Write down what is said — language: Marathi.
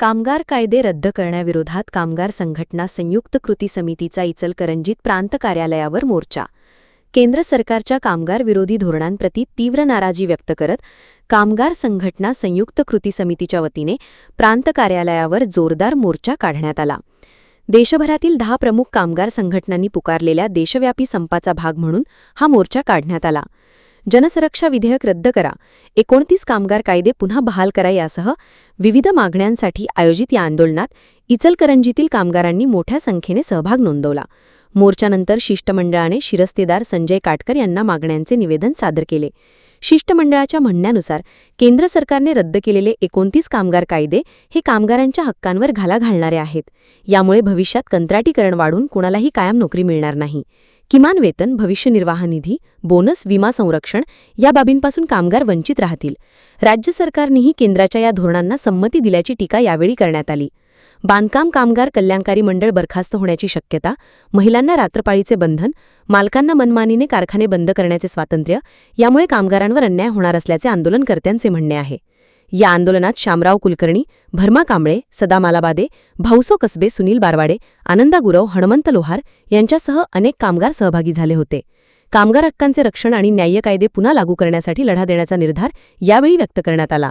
कामगार कायदे रद्द करण्याविरोधात कामगार संघटना संयुक्त कृती समितीचा इचलकरंजीत प्रांत कार्यालयावर मोर्चा. केंद्र सरकारच्या कामगार विरोधी धोरणांप्रती तीव्र नाराजी व्यक्त करत कामगार संघटना संयुक्त कृती समितीच्या वतीने प्रांत कार्यालयावर जोरदार मोर्चा काढण्यात आला. देशभरातील दहा प्रमुख कामगार संघटनांनी पुकारलेल्या देशव्यापी संपाचा भाग म्हणून हा मोर्चा काढण्यात आला. जनसुरक्षा विधेयक रद्द करा. एकोणतीस कामगार कायदे पुन्हा बहाल करा यासह विविध मागण्यांसाठी आयोजित या आंदोलनात इचलकरंजीतील कामगारांनी मोठ्या संख्येने सहभाग नोंदवला. मोर्चानंतर शिष्टमंडळाने शिरस्तेदार संजय काटकर यांना मागण्यांचे निवेदन सादर केले. शिष्टमंडळाच्या म्हणण्यानुसार केंद्र सरकारने रद्द केलेले एकोणतीस कामगार कायदे हे कामगारांच्या हक्कांवर घाला घालणारे आहेत. यामुळे भविष्यात कंत्राटीकरण वाढून कुणालाही कायम नोकरी मिळणार नाही. किमान वेतन भविष्य निर्वाह निधी बोनस विमा संरक्षण या बाबींपासून कामगार वंचित राहतील. राज्य सरकारनेही केंद्राच्या या धोरणांना संमती दिल्याची टीका यावेळी करण्यात आली. बांधकाम कामगार कल्याणकारी मंडळ बरखास्त होण्याची शक्यता महिलांना रात्रपाळीचे बंधन मालकांना मनमानीने कारखाने बंद करण्याचे स्वातंत्र्य यामुळे कामगारांवर अन्याय होणार असल्याचे आंदोलनकर्त्यांचे म्हणणे आहे. या आंदोलनात शामराव कुलकर्णी भरमा कांबळे सदा मालाबादे भाऊसो कसबे सुनील बारवाडे आनंदा गुरव हणमंत लोहार यांच्यासह अनेक कामगार सहभागी झाले होते. कामगार हक्कांचे रक्षण आणि न्याय्य कायदे पुन्हा लागू करण्यासाठी लढा देण्याचा निर्धार यावेळी व्यक्त करण्यात आला.